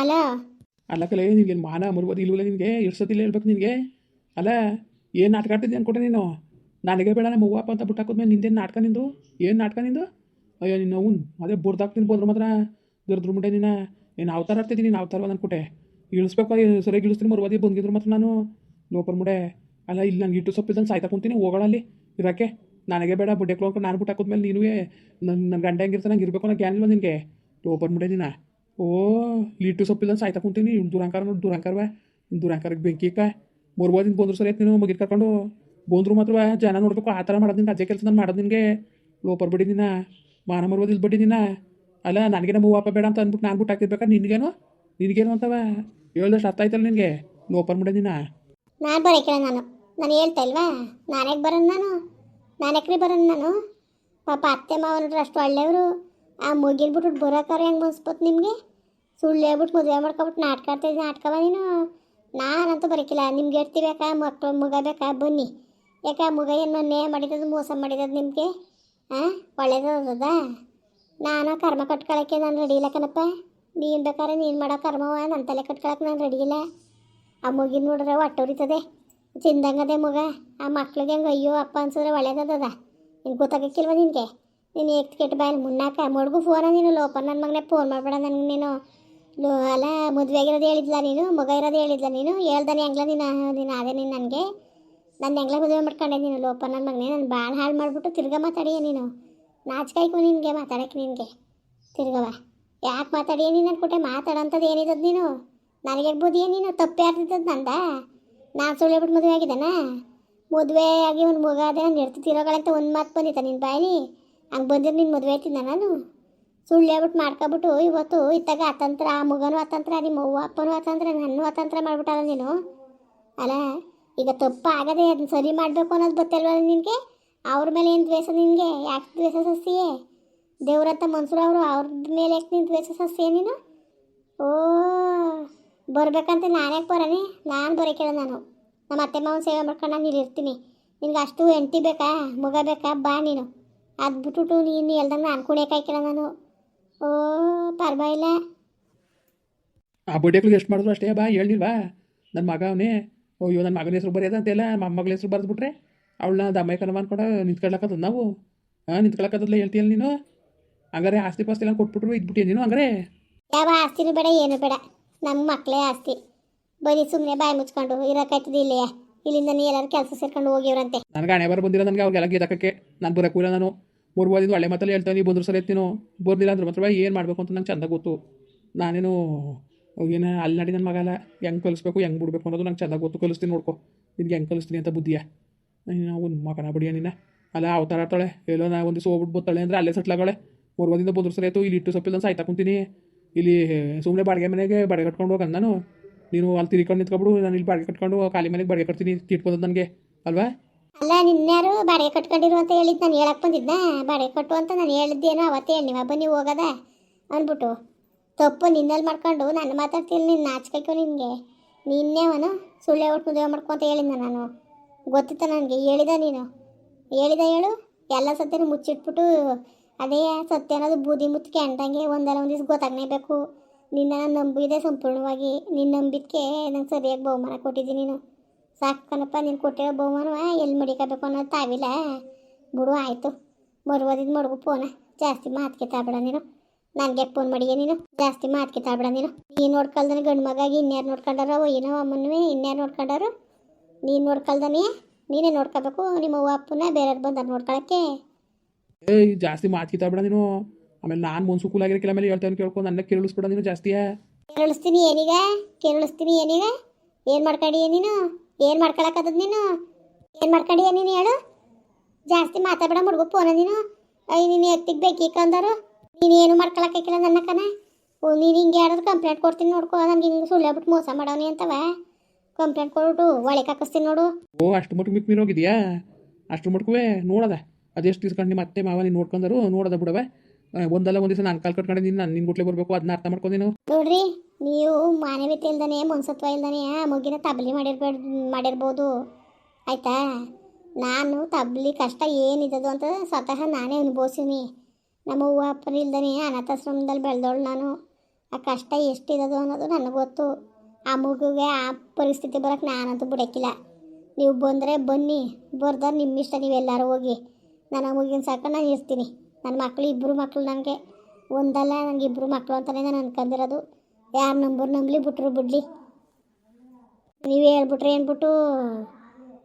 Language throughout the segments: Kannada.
ಅಲ್ಲ ಅಲ್ಲ ಕಲೆ, ನಿನಗೆ ಮಾನ ಮರುವುದು ಇಲ್ವಲ್ಲ ನಿನಗೆ? ಎಷ್ಟು ಸತಿ ಹೇಳ್ಬೇಕು ನಿನಗೆ? ಅಲ್ಲ ಏನು ನಾಟಕ ಆಡ್ತಿದ್ದೆ ಅನ್ಕೊಟ್ಟೆ ನೀನು? ನನಗೆ ಬೇಡ ನಮ್ಮ ಅವ್ವಪ್ಪ ಅಂತ ಬಿಟ್ಟು ಹಾಕೋದ್ಮೇಲೆ ನಿಂದೇನು ನಾಟಕ ನಿಂದು? ಏನು ನಾಟಕ ನಿಂದು? ಅಯ್ಯೋ, ನಿನ್ನ ಅವ್ನು ಅದೇ ಬುರ್ದಾಕ್ತೀನಿ ಬಂದ್ರು ಮಾತ್ರ. ದರ್ದ್ರ ಮುಂಡೆ ನೀನು. ಏನು ಅವತಾರ ಆಡ್ತಿದ್ದೀನಿ, ನೀನು ಅವತಾರ ಅನ್ಕೊಟ್ಟೆ ಇಳಿಸ್ಬೇಕು ಸರಿ ಸರಿಯಾಗಿ ಇಳಿಸ್ತೀನಿ, ಮರುವಾದಿ ಬಂದಿದ್ರು ಮಾತ್ರ ನಾನು. ಲೋಪರ್ ಮುಡೆ. ಅಲ್ಲ, ಇಲ್ಲಿ ನಂಗೆ ಇಟ್ಟು ಸೊಪ್ಪಿಲ್ದಂಗೆ ಸಾಯ್ತಾ ಕುಂತೀನಿ ಹೋಗೋಳಲ್ಲಿ ಇರಕ್ಕೆ ನನಗೆ ಬೇಡ, ಬುಡ್ಡೆ ಅನ್ಕೊಂಡು ನಾನು ಬಿಟ್ಟು ಹಾಕೋದ್ಮೇಲೆ ನೀನು ನನ್ನ ನನ್ನ ಗಂಡ ಹೆಂಗಿರ್ತಾನೆ ಹಂಗೆ ಇರಬೇಕು ಅನ್ನೋ ಗ್ಯಾನ್ ಇಲ್ಲ ನಿನಗೆ? ಲೋಪರ್ ಮುಡೆ ನೀನು. ಓ ಲೀಟು ಸೊಪ್ಪಿಲ್ಲ ಸಾಯ್ತಾ ಕುಂತೀನಿ. ಇವ್ನು ದುರಂಕಾರ ನೋಡಿ ದುರಂಕಾರವ ಇನ್ನು ದುರಂಕಾರಕ್ಕೆ ಬೆಂಕಿ ಕಾಯ್ ಮೂರ್ಬೋದಿನ ಬಂದ್ರು ಸರಿ ಆಯ್ತು ನೀನು ಮಗಿರ್ ಕರ್ಕೊಂಡು ಬಂದ್ರು ಮಾತ್ರ ಜನ ನೋಡ್ಬೇಕು, ಆ ಥರ ಮಾಡೋದು ನಿನ್ಗೆ ಕೆಲಸ ನಾನು ಮಾಡೋದು ನಿನಗೆ. ಲೋಪರ್ ಬಿಡಿ ನಿನ್ನ ಮಾನ ಮರ್ಬೋದಿಲ್ ಬಿಡಿ ನಿನ್ನ ಅಲ್ಲ, ನನಗೆ ನಮ್ಮ ವಾಪ ಬೇಡ ಅಂತ ಅಂದ್ಬಿಟ್ಟು ನಾನು ಬಿಟ್ಟು ಹಾಕಿರ್ಬೇಕಾ? ನಿನಗೇನು? ನಿನಗೇನು ಅಂತವ ಹೇಳ್ದಷ್ಟು ಅರ್ಥ ಆಯ್ತಲ್ಲ ನಿನಗೆ? ಲೋಪರ್ ಬಿಡಿ ನಿನ್ನ ನಾನು ಬರೋಕಿಲ್ಲ ನಾನು. ನಾನು ಹೇಳ್ತಾ ಇಲ್ವಾ? ನಾನ್ಯಾಕೆ ಬರೋಣ ನಾನು? ನಾನ್ಯಾಕ್ರಿ ಬರೋಣ ನಾನು? ಪಾಪ ಅತ್ತೆ ಮಾವ ನೋಡ್ರಿ ಅಷ್ಟು ಒಳ್ಳೆಯವರು. ಆ ಮುಗಿಲ್ಬಿಟ್ಟು ಬರೋಕಾರ ಹೆಂಗೆ ಮನ್ಸ್ಬೋದು ನಿಮಗೆ? ಸುಳ್ಳು ಹೇಳ್ಬಿಟ್ಟು ಮದುವೆ ಮಾಡ್ಕೊಬಿಟ್ಟು ನಾಟಕ ಆಡ್ತಿದ್ದೀನಿ ನಾಟಕವ ನೀನು ನಾನಂತೂ ಬರಕಿಲ್ಲ. ನಿಮ್ಗೆ ಎಡ್ತಿ ಬೇಕಾ ಮಕ್ಕಳು ಮುಗ ಬೇಕಾ? ಬನ್ನಿ. ಯಾಕೆ? ಮುಗ ಏನು ನೇ ಮಾಡಿರೋದು ಮೋಸ ಮಾಡಿರೋದು ನಿಮಗೆ? ಹಾಂ ಒಳ್ಳೇದದ ನಾನು ಕರ್ಮ ಕಟ್ಕೊಳಕ್ಕೆ ನಾನು ರೆಡಿ ಇಲ್ಲ ಕಣಪ್ಪ. ನೀನು ಬೇಕಾದ್ರೆ ನೀನು ಮಾಡೋ ಕರ್ಮವ ನನ್ನ ತಲೆ ಕಟ್ಕೊಳಕ್ಕೆ ನಾನು ರೆಡಿ ಇಲ್ಲ. ಆ ಮುಗಿನ ನೋಡ್ರೆ ಹೊಟ್ಟೆ ಉರಿತದೆ. ಚಿಂದಂಗದೆ ಮಗ. ಆ ಮಕ್ಳಿಗೆ ಹೆಂಗೆ ಅಯ್ಯೋ, ಅಪ್ಪ ಅನ್ಸಿದ್ರೆ ಒಳ್ಳೇದದ ನಿನ್ಗೆ ಗೊತ್ತಾಗಕ್ಕಿಲ್ವ ನಿನಗೆ? ನೀನು ಎಕ್ಟ್ ಕೆಟ್ಟ ಬಾಯಲ್ಲಿ ಮುನ್ನಾಕ? ಮಡ್ಗು ಫೋನ ನೀನು ಲೋಪ ನನ್ನ ಮಗನೇ ಫೋನ್ ಮಾಡಬೇಡ ನನಗೆ ನೀನು. ಅಲ್ಲ, ಮದುವೆ ಆಗಿರೋದು ಹೇಳಿದ್ಲ ನೀನು, ಮಗ ಇರೋದು ಹೇಳಿದ್ಲ ನೀನು, ಹೇಳ್ದಾನೆ ಹೆಂಗ್ಲ ನೀನು ನೀನು, ಅದೇ ನೀನು ನನಗೆ. ನನ್ನ ಹೆಂಗ್ಲ ಮದುವೆ ಮಾಡ್ಕೊಂಡೆ ನೀನು, ಲೋಪ ನನ್ನ ಮಗನೇ, ನಾನು ಭಾಳ ಹಾಳು ಮಾಡಿಬಿಟ್ಟು ತಿರ್ಗಾ ಮಾತಾಡಿಯ ನೀನು. ನಾಚಿಕಾಯ್ಕು ನಿನಗೆ ಮಾತಾಡಕ್ಕೆ ನಿನಗೆ. ತಿರ್ಗವ. ಯಾಕೆ ಮಾತಾಡಿಯ ನೀನು ಅನ್ಕೊಟ್ಟೆ ಮಾತಾಡೋಂಥದ್ದು ಏನಿದ್ದದು ನೀನು? ನನಗೆ ಬುದ್ಧಿಯ ನೀನು? ತಪ್ಪೇ ಆಗ್ತಿದ್ದದ್ದು ನಂದ? ನಾನು ಸುಳ್ಳು ಬಿಟ್ಟು ಮದುವೆ ಆಗಿದ್ದಾನ? ಮದುವೆ ಆಗಿ ಒಂದು ಮಗ ಅದೇ ನಾನು ಇರ್ತಿರೋಗಳಂತ ಒಂದು ಮಾತು ಬಂದಿತ್ತ ನಿನ್ನ ಬಾಯಿ ಹಂಗೆ ಬಂದಿದ್ದು ನಿನ್ನ ಮದುವೆ ಆಯ್ತಿದ್ದ ನಾನು? ಸುಳ್ಳು ಹೇಳ್ಬಿಟ್ಟು ಮಾಡ್ಕೊಬಿಟ್ಟು ಇವತ್ತು ಇತ್ತಾಗ ಅತಂತ್ರ, ಆ ಮಗನೂ ಅತಂತ್ರ ನಿಮ್ಮ ಅವ್ವ ಅಪ್ಪನೂ ಅತಂತ್ರ, ನನ್ನ ಅತಂತ್ರ ಮಾಡ್ಬಿಟ್ಟಲ್ಲ ನೀನು. ಅಲ್ಲ, ಈಗ ತಪ್ಪು ಆಗದೆ ಅದನ್ನ ಸರಿ ಮಾಡಬೇಕು ಅನ್ನೋದು ಗೊತ್ತಲ್ವ ನಿನಗೆ? ಅವ್ರ ಮೇಲೆ ಏನು ದ್ವೇಷ ನಿನಗೆ? ಯಾಕೆ ದ್ವೇಷ ಸಸ್ಯೆ? ದೇವ್ರಂತ ಮನ್ಸೂರು ಅವರು ಅವ್ರ ಮೇಲೆ ಯಾಕೆ ನೀನು ದ್ವೇಷ ಸಸ್ಯೆ ನೀನು? ಓ, ಬರಬೇಕಂತ ನಾನು ಬರೋನಿ? ನಾನು ಬರೋಕಿಲ್ಲ ನಾನು. ನಮ್ಮ ಅತ್ತೆ ಮಾವನ ಸೇವೆ ಮಾಡ್ಕೊಂಡು ನಾನು ಇಲ್ಲಿ ಇರ್ತೀನಿ. ನಿನ್ಗೆ ಅಷ್ಟು ಎಂಟಿ ಬೇಕಾ, ಮಗ ಬೇಕಾ, ಬಾ ನೀನು. ಅದು ಬಿಟ್ಬಿಟ್ಟು ನೀನು ಎಲ್ದಂಗೆ ನಾನು ಕುಣಿಯೋಕಾಯ್ಕಿಲ್ಲ ನಾನು. ಓ ಪರವಾಗಿಲ್ಲ. ಆ ಬಡ್ಡೆಕ್ಳಿಗೆ ಎಷ್ಟು ಮಾಡಿದ್ರು ಅಷ್ಟೇ ಬಾ ಹೇಳಿಲ್ವಾ ನನ್ನ ಮಗ ಅವನೇ. ಅಯ್ಯೋ ನನ್ನ ಮಗನ ಹೆಸರು ಬರೆಯೋದು ಅಂತೆಲ್ಲ ಮೊಮ್ಮಗಳ ಹೆಸರು ಬರೆದ್ಬಿಟ್ರೆ ಅವಳನ್ನ ದಮ್ಮಯ್ಯಕನ ಅನ್ಕೊಂಡು ನಿಂತ್ಕೊಳ್ಳಕ್ಕದ ನಾವು. ಹಾಂ ನಿಂತ್ಕೊಳ್ಳಕ್ಕದಲ್ಲ ಹೇಳ್ತೀಯಲ್ಲ ನೀನು? ಹಂಗಾರೆ ಆಸ್ತಿ ಪಾಸ್ತಿ ಎಲ್ಲ ಕೊಟ್ಬಿಟ್ರು ಇದ್ಬಿಟ್ಟಿಯ ನೀನು ಹಂಗಾರೆ? ಯಾವ ಆಸ್ತಿನೂ ಬೇಡ ಏನು ಬೇಡ. ನಮ್ಮ ಮಕ್ಕಳೇ ಆಸ್ತಿ. ಬರೀ ಸುಮ್ಮನೆ ಬಾಯಿ ಮುಚ್ಕೊಂಡು ಇರೋಕ್ಕಾಯ್ತದ ಇಲ್ಲೇ ಇಲ್ಲಿಂದ ನೀ ಎಲ್ಲರೂ ಕೆಲಸ ಸೇರ್ಕೊಂಡು ಹೋಗಿವ್ರಂತೆ. ನನಗೆ ಹಣೆ ಬರ ಬಂದಿಲ್ಲ ನನಗೆ ಅವ್ರಿಗೆಲ್ಲ ಗೀತಕ್ಕೆ ನಾನು ಬರೋಕೂಲ ನಾನು. ಮೂರು ಓದಿದ್ದು ಒಳ್ಳೆ ಮಾತಲ್ಲಿ ಹೇಳ್ತಾ ನೀವು ಬಂದ್ರು ಸರಿ ಎತ್ತೀನೋ. ಬರ್ದಿಲ್ಲ ಅಂದ್ರೆ ಮಾತ್ರ ಏನು ಮಾಡಬೇಕು ಅಂತ ನಂಗೆ ಚಂದ ಗೊತ್ತು. ನಾನೇನು, ಏನು ಅಲ್ಲಿ ನನ್ನ ಮಗಲ್ಲ, ಹೆಂಗೆ ಕಲಿಸ್ಬೇಕು, ಹೆಂಗೆ ಬಿಡಬೇಕು ಅನ್ನೋದು ನಂಗೆ ಚಂದ ಗೊತ್ತು. ಕಲಿಸ್ತೀನಿ ನೋಡ್ಕೊ. ನಿನ್ಗೆ ಹೆಂಗೆ ಕಲಿಸ್ತೀನಿ ಅಂತ ಬುದ್ಧಿಯ? ಒಂದು ಮಕನ ಬಿಡಿಯ ನೀನು ಅಲ್ಲ, ಅವತಾರ ಆಡ್ತಾಳೆ. ಎಲ್ಲೋ ನಾ ಒಂದು ದಿವಸ ಹೋಗ್ಬಿಟ್ಟು ಬರ್ತಾಳೆ ಅಂದರೆ ಅಲ್ಲೇ ಸೆಟ್ಲಾಗಳೆ ಮೂರು ಓದಿಂದ ಬಂದ್ರು ಸರಿ ಆಯಿತು ಇಲ್ಲಿ ಇಟ್ಟು ಸೊಪ್ಪಿಲ್ಲ ಸಾಯ್ತಾ ಕುಂತೀನಿ. ಇಲ್ಲಿ ಸುಮ್ಮನೆ ಬಾಡಿಗೆ ಮನೆಗೆ ಬಾಡಿಗೆ ಕಟ್ಕೊಂಡು ಹೋಗಿ ನಾನು. ನೀನು ಅಲ್ಲಿ ತಿರ್ಕೊಂಡು ನಿಂತ್ಕೊಬಿಡು, ನಾನು ಇಲ್ಲಿ ಬಾಡಿಗೆ ಕಟ್ಕೊಂಡು ಖಾಲಿ ಮನೆಗೆ ಬಾಡಿಗೆ ಕಟ್ತೀನಿ ತಿಟ್ಬೋದು ನನಗೆ. ಅಲ್ವಾ? ಅಲ್ಲ ನಿನ್ನಾರು ಬಾಡಿಗೆ ಕಟ್ಕೊಂಡಿರು ಅಂತ ಹೇಳಿದ್ದು ನಾನು ಹೇಳಕ್ಕೆ ಬಂದಿದ್ದ ಬಾಡಿಗೆ ಕಟ್ಟು ಅಂತ ನಾನು ಹೇಳಿದ್ದೇನೋ ಅವತ್ತೇ ಹೇಳಿ ನೀವು ಬನ್ನಿ ಹೋಗದ? ಅಂದ್ಬಿಟ್ಟು, ತಪ್ಪು ನಿನ್ನಲ್ಲಿ ಮಾಡ್ಕೊಂಡು ನಾನು ಮಾತಾಡ್ತೀನಿ ನಿನ್ನ ನಾಚಿಕೈಕೋ ನಿನಗೆ. ನಿನ್ನೇವನು ಸುಳ್ಳೆ ಒಟ್ಟು ಮದುವೆ ಮಾಡ್ಕೊ ಅಂತ ಹೇಳಿದ್ದ ನಾನು. ಗೊತ್ತಿತ್ತ ನನಗೆ, ಹೇಳಿದ ನೀನು. ಹೇಳಿದ ಹೇಳು, ಎಲ್ಲ ಸತ್ಯನೂ ಮುಚ್ಚಿಟ್ಬಿಟ್ಟು, ಅದೇ ಸತ್ಯ ಅನ್ನೋದು ಬೂದಿ ಮುತ್ತಿಗೆ ಅಂಟಂಗೆ ಒಂದಲ್ಲ ಒಂದು ದಿವ್ಸ ಗೊತ್ತಾಗಲೇಬೇಕು. ನಿನ್ನ ನಾನು ನಂಬಿದೆ ಸಂಪೂರ್ಣವಾಗಿ. ನಿನ್ನ ನಂಬಿದ್ಕೆ ನಂಗೆ ಸರಿಯಾಗಿ ಬಹುಮಾನ ಕೊಟ್ಟಿದ್ದೀನಿ ನೀನು. ಸಾಕು ಕಣಪ್ಪ ನೀನು ಕೊಟ್ಟಿರೋ ಬಹುಮಾನವ ಎಲ್ಲಿ ಮಡಿಕಬೇಕು ಅನ್ನೋದು ತಾವಿಲ್ಲ. ಬಿಡು ಆಯಿತು. ಮರುವದಿದ್ದು ಮಡಗು ಫೋನ ಜಾಸ್ತಿ ಮಾತ್ಕೆ ತಾಬೇಡ ನೀನು. ನನಗೆ ಫೋನ್ ಮಾಡಿಯ ನೀನು. ಜಾಸ್ತಿ ಮಾತ್ಕೆ ತಾಬೇಡ ನೀನು. ನೀನು ನೋಡ್ಕಲ್ದನ ಗಂಡು ಮಗಾಗಿ ಇನ್ಯಾರು ನೋಡ್ಕೊಂಡಾರ ಏನೋ ಅಮ್ಮನವೇ ಇನ್ಯಾರು ನೋಡ್ಕೊಂಡಾರು? ನೀನು ನೋಡ್ಕಲ್ದನೇ ನೀನೇ ನೋಡ್ಕೋಬೇಕು. ನಿಮ್ಮ ಅವ್ವ ಅಪ್ಪನ ಬೇರೆಯವ್ರು ಬಂದಾರ ನೋಡ್ಕೊಳಕ್ಕೆ. ಏ ಜಾಸ್ತಿ ಮಾತು ಕಿತ್ತಾಬೇಡ ನೀನು. ಆಮೇಲೆ ನಾನು ಮುನ್ಸು ಕೂಲಾಗಿರಕ್ಕಿಲ್ಲ ಆಮೇಲೆ ಹೇಳ್ತಾನೆ ಕೇಳ್ಕೊಂಡು ನನ್ನ ಕೇಳಿಸ್ಬೇಡ ನೀನು ಜಾಸ್ತಿಯಾ. ಕೇಳಿಸ್ತೀನಿ ಏನೀಗ? ಕೇಳಿಸ್ತೀನಿ ಏನೀಗ? ಏನು ಮಾಡ್ಕೊಡಿ ನೀನು? ಏನು ಮಾಡ್ಕೊಳಕದ ನೀನು? ಏನು ಮಾಡ್ಕೊಂಡಿಯ ನೀನು ಹೇಳು? ಜಾಸ್ತಿ ಮಾತಾಡಬೇಡ ಮುಡ್ಗು ಫೋನ ನೀನು. ಅಯ್ಯ ನೀನು ಎತ್ತಿಗೆ ಬೇಕಿಕ್ಕಂದರು ನೀನು ಏನು ಮಾಡ್ಕೊಳಕ್ಕಾಗಿಲ್ಲ ನನ್ನ ಕಣ? ಓ, ನೀನು ಹಿಂಗೆ ಆಡೋದು ಕಂಪ್ಲೇಂಟ್ ಕೊಡ್ತೀನಿ ನೋಡ್ಕೊ, ನನಗೆ ಹಿಂಗೆ ಸುಳ್ಳೆ ಬಿಟ್ಟು ಮೋಸ ಮಾಡವನಿ ಅಂತವ. ಕಂಪ್ಲೇಂಟ್ ಕೊಡ್ಬಿಟ್ಟು ಒಳಗೆ ಹಾಕಿಸ್ತೀನಿ ನೋಡು. ಓ, ಅಷ್ಟು ಮಟ್ಟ ಮಿಕ್ ಮೀರೋಗಿದ್ಯಾ ಅಷ್ಟು ಮಟ್ಕುವೆ ನೋಡದ. ಅದೆಷ್ಟು ಇಸ್ಕೊಂಡು ನಿಮ್ಮ ಅತ್ತೆ ಮಾವ ನೋಡ್ಕೊಂಡರು ನೋಡದ ಬಿಡವೆ? ಒಂದಲ್ಲ ಒಂದಿವಸ ದಿವಸ ನಾನು ಕಾಲ್ ಕಟ್ಕೊಂಡು ನಿನ್ನ ನಾನು ನಿನ್ನ ಗುಟ್ಲೆ ಬರಬೇಕು ಅದನ್ನ ಅರ್ಥ ಮಾಡ್ಕೊಂಡು ನೋಡ್ರಿ, ನೀವು ಮಾನವೀಯತೆ ಇಲ್ದಾನೆ ಮನ್ಸತ್ವ ಇಲ್ದಾನೆ ಮಗಿನ ತಬ್ಲಿ ಮಾಡಿರ್ಬೇಡ, ಮಾಡಿರ್ಬೋದು. ಆಯ್ತಾ? ನಾನು ತಬ್ಲಿ ಕಷ್ಟ ಏನಿದ್ದದು ಅಂತ ಸ್ವತಃ ನಾನೇ ಅನುಭವಿಸೀನಿ. ನಮ್ಮ ಅವ್ವ ಅಪ್ಪನ ಇಲ್ದಾನೆ ಅನಾಥಾಶ್ರಮದಲ್ಲಿ ಬೆಳೆದವಳು ನಾನು. ಆ ಕಷ್ಟ ಎಷ್ಟಿರೋದು ಅನ್ನೋದು ನನಗೆ ಗೊತ್ತು. ಆ ಮಗುಗೆ ಆ ಪರಿಸ್ಥಿತಿ ಬರೋಕ್ಕೆ ನಾನಂತೂ ಬಿಡೋಕ್ಕಿಲ್ಲ. ನೀವು ಬಂದರೆ ಬನ್ನಿ ಬರ್ದಾರೆ ನಿಮ್ಮ ಇಷ್ಟ ನೀವೆಲ್ಲರೂ ಹೋಗಿ. ನಾನು ಮಗಿನ ಸಾಕ ನಾನು ಇರ್ತೀನಿ. ನನ್ನ ಮಕ್ಕಳು ಇಬ್ಬರು ಮಕ್ಕಳು ನನಗೆ ಒಂದಲ್ಲ ನನಗೆ ಇಬ್ಬರು ಮಕ್ಕಳು ಅಂತಲೇ ನಾನು ಅನ್ಕೊಂಡಿರೋದು ಯಾರು ನಂಬರ್ ನಂಬಲಿ ಬಿಟ್ರು ಬಿಡ್ಲಿ. ನೀವು ಹೇಳ್ಬಿಟ್ರೆ ಏನ್ಬಿಟ್ಟು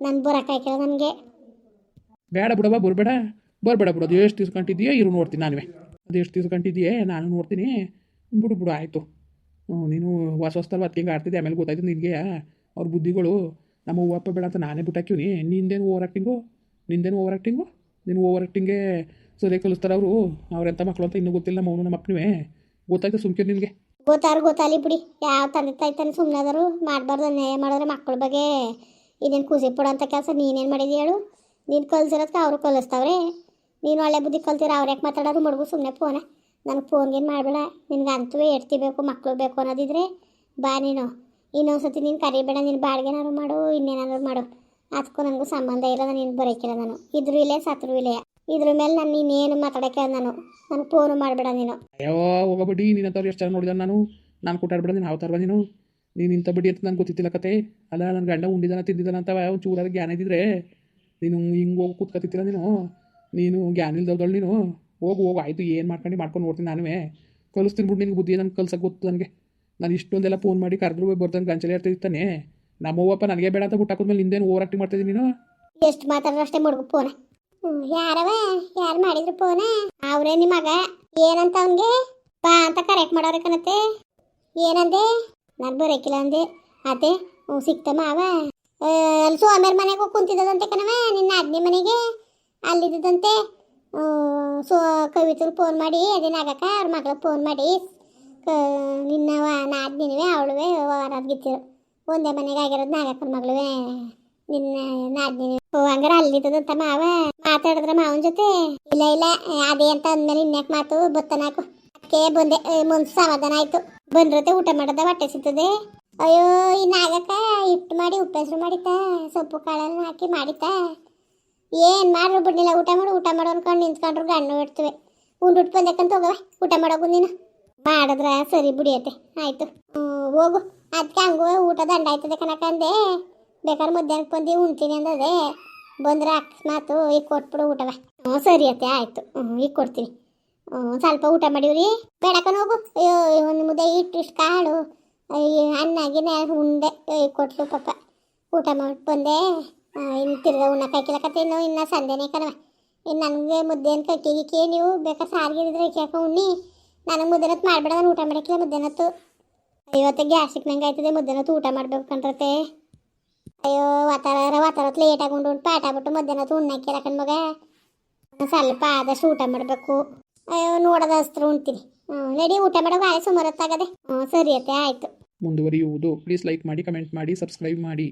ನಾನು ಬರೋಕ್ಕಾಯ್ಕಿಲ್ಲ ನನಗೆ. ಬೇಡ ಬಿಡವ ಬರಬೇಡ. ಬರಬೇಡ ಬಿಡು, ಅದು ಎಷ್ಟು ಕಂಟಿದೆಯೋ ಇರು ನೋಡ್ತೀನಿ ನಾನುವೇ ಅದು ಎಷ್ಟು ಕಂಟಿದೆಯೇ ನಾನು ನೋಡ್ತೀನಿ. ಬಿಡು ಬಿಡು, ಆಯಿತು. ನೀನು ಹೊಸ ಹೊಸ್ತಲ್ಲಿ ಅದಕ್ಕೆ ಹಿಂಗೆ ಆಡ್ತಿದ್ದೆ ಆಮೇಲೆ ಗೊತ್ತಾಯ್ತು ನಿನಗೆ. ಅವ್ರ ಬುದ್ಧಿಗಳು, ನಮ್ಮ ಹೂವಪ್ಪ ಬೇಡ ಅಂತ ನಾನೇ ಬಿಟ್ಟಾಕಿವ್ನಿ ನಿಂದೇನು ಓವರ್ ಆ್ಯಕ್ಟಿಂಗು ನಿಂದೇನು ಓವರ್ ಆ್ಯಕ್ಟಿಂಗು ನೀನು ಓವರ್ ಆ್ಯಕ್ಟಿಂಗೆ ಸರಿಯಾಗಿ ಕಲಿಸ್ತಾರೆ ಅವರು. ಅವ್ರೆಂಥ ಮಕ್ಕಳು ಅಂತ ಇನ್ನೂ ಗೊತ್ತಿಲ್ಲ, ನಮ್ಮ ನಮ್ಮ ಅಪ್ಪನಿವೆ ಗೊತ್ತಾಯ್ತು ಸುಮ್ಕೆ ನಿನಗೆ? ಗೊತ್ತಾರು ಗೊತ್ತಾಲಿ ಬಿಡಿ. ಯಾವ ತಂದೆ ತಾಯಿ ತಾನೆ ಸುಮ್ಮನೆ ಅದರು ಮಾಡಬಾರ್ದು ಅನ್ಯಾಯ ಮಾಡಿದ್ರೆ ಮಕ್ಕಳ ಬಗ್ಗೆ. ಇದೇನು ಖುಷಿ ಅಂತ ಕೆಲಸ ನೀನೇನು ಮಾಡಿದಿ ಹೇಳು? ನೀನು ಕಲಿಸಿರೋದಕ್ಕೆ ಅವರು ಕಲಿಸ್ತಾವ್ರೆ. ನೀನು ಒಳ್ಳೆ ಬುದ್ಧಿ ಕಲ್ತಿರ ಅವ್ರು ಯಾಕೆ ಮಾತಾಡೋರು ಮಡಗು ಸುಮ್ಮನೆ ಫೋನ. ನನಗೆ ಫೋನ್ಗೇನು ಮಾಡಬೇಡ. ನಿನ್ಗೆ ಅಂತೂ ಎಡ್ತಿ ಬೇಕು ಮಕ್ಕಳು ಬೇಕು ಅನ್ನೋದಿದ್ರೆ ಬಾ ನೀನು. ಇನ್ನೊಂದ್ಸತಿ ನೀನು ಕರಿಬೇಡ, ನೀನು ಬಾಡಿಗೆನಾದ್ರು ಮಾಡು, ಇನ್ನೇನಾದ್ರು ಮಾಡು. ಅದಕ್ಕೂ ನನಗೂ ಸಂಬಂಧ ಇಲ್ಲ ನಾನು ನೀನು ಬರೋಕ್ಕಿಲ್ಲ ನಾನು. ಇದ್ರೂ ಇಲ್ಲೇ, ಸತ್ರು ಇಲ್ಲೇ. ಇದ್ರ ಮೇಲೆ ನಾನು ನೀನೇನು ಮಾತಾಡೋಕ್ಕೆ ನಾನು. ನಾನು ಫೋನ್ ಮಾಡಬೇಡ ನೀನು. ಅಯ್ಯೋ ಹೋಗಬೇಡಿ. ನೀನು ಅಂತವ್ರು ಎಷ್ಟು ಚೆನ್ನಾಗಿ ನೋಡಿದ ನಾನು? ನಾನು ಕೊಟ್ಟಾಡ್ಬೇಡ ನೀನು ಅವತಾರವ ನೀನು? ನೀನು ಇಂಥ ಬಿಡಿ ಅಂತ ನನಗೆ ಗೊತ್ತಿತ್ತಿಲ್ಲ ಕತೆ. ಅಲ್ಲ ನನ್ನ ಗಂಡ ಉಂಡಿದಾನ ತಿಂದಿದ್ದಾನ ಅಂತ ಒಂದು ಚೂರಾದ ಜ್ಞಾನ ಇದ್ದಿದ್ರೆ. ನೀನು ಹಿಂಗೆ ಹೋಗಿ ಕೂತ್ಕೊತಿತ್ತಿಲ್ಲ ನೀನು? ನೀನು ಜ್ಞಾನ ಇಲ್ದವ್ದಳು ನೀನು? ಹೋಗು ಹೋಗು. ಆಯಿತು ಏನು ಮಾಡ್ಕೊಂಡು ಮಾಡ್ಕೊಂಡು ನೋಡ್ತೀನಿ ನಾನುವೇ. ಕಲಿಸ್ತೀನಿ ಬಿಡು ನಿನ್ಗೆ ಬುದ್ಧಿ ನನಗೆ ಕಲ್ಸಕ್ಕೆ ಗೊತ್ತು ನನಗೆ. ನಾನು ಇಷ್ಟೊಂದೆಲ್ಲ ಫೋನ್ ಮಾಡಿ ಕರೆದ್ರು ಬರ್ತಾನೆ ಗಂಚಲೆ ಇರ್ತಿರ್ತಾನೆ ನಮ್ಮವ್ವಪ್ಪ ನನಗೆ ಬೇಡ ಅಂತ ಬಿಟ್ಟಾಕೋದ್ಮೇಲೆ ನಿಂದೇನು ಓವರ್ ಆಕ್ಟಿಂಗ್ ಮಾಡ್ತಿದ್ದೀನಿ ನೀನು? ಎಷ್ಟು ಮಾತಾಡ್ರು ಅಷ್ಟೇ ಮಡ್ಗು ಫೋನ ಯಾರವ? ಯಾರು ಮಾಡಿದ್ರು ಫೋನ ಅವ್ರೇ ನಿಮ್ಮ ಮಗ? ಏನಂತ ಅವನಿಗೆ? ಬಾ ಅಂತ ಕರೆಕ್ಟ್ ಮಾಡೋರೆ ಕಣತ್ತೆ. ಏನಂದೆ? ನಾನು ಬರೋಕಿಲ್ಲ ಅಂದೆ. ಅದೇ ಹ್ಞೂ ಸಿಕ್ತಮ್ಮ ಅವ. ಆ, ಅಲ್ಲಿ ಸೋಮೇರ್ ಮನೆಗೆ ಹೋಗಿ ಕುಂತಿದ್ದದಂತೆ ಕಣವ ನಿನ್ನ ಅಜ್ಞೆ ಮನೆಗೆ? ಅಲ್ಲಿದ್ದಂತೆ ಸೋ ಕವಿತರು ಫೋನ್ ಮಾಡಿ ಅದೇ ಆಗಕ್ಕ ಅವ್ರ ಮಗಳಿಗೆ ಫೋನ್ ಮಾಡಿ. ಕ ನಿನ್ನವ ನಾದ್ನಿನವೇ ಅವಳುವೆ ಹೊರಗಿತ್ತಿರು ಒಂದೇ ಮನೆಗೆ ಆಗಿರೋದು ನಾಗಕ್ಕನ ಮಗಳುವೆ. ನಿನ್ನ ನಾದ್ನಿ. ಹಂಗಾರ ಅಲ್ಲಿದ್ದದಂತ ಮಾವ? ಮಾತಾಡಿದ್ರ ಮಾವನ ಜೊತೆ? ಇಲ್ಲ ಇಲ್ಲ ಅದೇ ಅಂತ ಅಂದ್ಮೇಲೆ ಇನ್ಯಾಕ ಮಾತು ಬತ್ತನಾಕು ಅದಕ್ಕೆ ಬಂದೆ. ಮನ್ಸು ಸಮಾಧಾನ ಆಯ್ತು. ಬಂದ್ರತೆ ಊಟ ಮಾಡದ ಹೊಟ್ಟೆ ಸಿಗ್ತದೆ. ಅಯ್ಯೋ, ಈ ನಾಗಕ್ಕ ಹಿಟ್ಟು ಮಾಡಿ ಉಪ್ಪು ಹೆಸರು ಮಾಡಿತಾ ಸೊಪ್ಪು ಕಾಳೆಲ್ಲ ಹಾಕಿ ಮಾಡಿತಾ ಏನ್ ಮಾಡ್ರು ಬಿಡ್ಲಿಲ್ಲ. ಊಟ ಮಾಡು ಊಟ ಮಾಡು ಅನ್ಕೊಂಡು ನಿಂತ್ಕೊಂಡ್ರು ಗಣ್ಣು ಇಡ್ತವೆ ಉಂಡುಟ್ಟು ಬಂದಕ್ಕಂತ ಹೋಗವ ಊಟ ಮಾಡೋಗು ನೀನು. ಮಾಡಿದ್ರ ಸರಿ ಬಿಡಿಯತ್ತೆ. ಆಯ್ತು. ಹೋಗು. ಅದಕ್ಕೆ ಹಂಗೂ ಊಟ ದಂಡ ಆಯ್ತದೆ ಕನಕಂದೆ ಬೇಕಾದ್ರೆ ಮಧ್ಯಾಹ್ನಕ್ಕೆ ಬಂದು ಉಣ್ತೀನಿ ಅಂದದೆ, ಬಂದ್ರೆ ಅಕಸ್ಮಾತು ಈಗ ಕೊಟ್ಬಿಡು ಊಟವ ಹ್ಞೂ, ಸರಿ ಅತ್ತೆ, ಆಯಿತು. ಹ್ಞೂ, ಈಗ ಕೊಡ್ತೀನಿ. ಹ್ಞೂ, ಸ್ವಲ್ಪ ಊಟ ಮಾಡಿವ್ರಿ. ಬೇಡಕನ ಹೋಗು. ಅಯ್ಯೋ ಒಂದು ಮುದ್ದೆ ಇಟ್ಟು ಇಷ್ಟು ಕಾಳು ಅಯ್ಯೋ ಅನ್ನ, ಗಿನ್ನ ಉಂಡೆ ಕೊಟ್ಲು ಪಾಪ. ಊಟ ಮಾಡಿ ಬಂದೆ. ಇನ್ನು ತಿರ್ಗಾ ಉಣ್ಣ ಕತೆ, ಇನ್ನು ಸಂಜೆನೇ ಕಣವ ಇನ್ನು ನನಗೆ ಮುದ್ದೆನ ಕಟ್ಟಿಗೆ ಕೇ ನೀವು ಬೇಕಾದ್ರೆ ಸಾರಿಗೆ ಕೇಕ ಉಣ್ಣಿ. ನನಗೆ ಮುದ್ದೆನತ್ತು ಮಾಡಬೇಡ, ನಾನು ಊಟ ಮಾಡಕ್ಕಿಲ್ಲ, ಮುದ್ದೆನತ್ತು. ಇವತ್ತು ಗ್ಯಾಸ್ಟಿಕ್ ನಂಗೆ ಆಯ್ತದೆ ಮುದ್ದೆನತ್ತು ಊಟ ಮಾಡಬೇಕು ಕಣ್ರತೆ ಅಯ್ಯೋ ವಾತಾವರ ವಾತಾವರತ್ ಲೇಟ್ ಆಗೊಂಡು ಉಂಟು. ಪಾಠ ಬಿಟ್ಟು ಮಧ್ಯಾಹ್ನ ಉಣ್ಣಕ್ಕೆ ಕಣ್ ಮಗ. ಸ್ವಲ್ಪ ಆದಷ್ಟು ಊಟ ಮಾಡಬೇಕು. ಅಯ್ಯೋ, ನೋಡದ ಅಸ್ತ್ರ ಉಣ್ತೀನಿ ಹ್ಞೂ ನಡಿ ಊಟ ಮಾಡೋ. ಆಯ್ತು ಸುಮಾರು ಹೊತ್ತಾಗದೆ. ಹ್ಞೂ ಸರಿ ಅತ್ತೆ, ಆಯಿತು. ಮುಂದುವರಿಯುವುದು. ಪ್ಲೀಸ್ ಲೈಕ್ ಮಾಡಿ ಕಮೆಂಟ್ ಮಾಡಿ ಸಬ್ಸ್ಕ್ರೈಬ್ ಮಾಡಿ.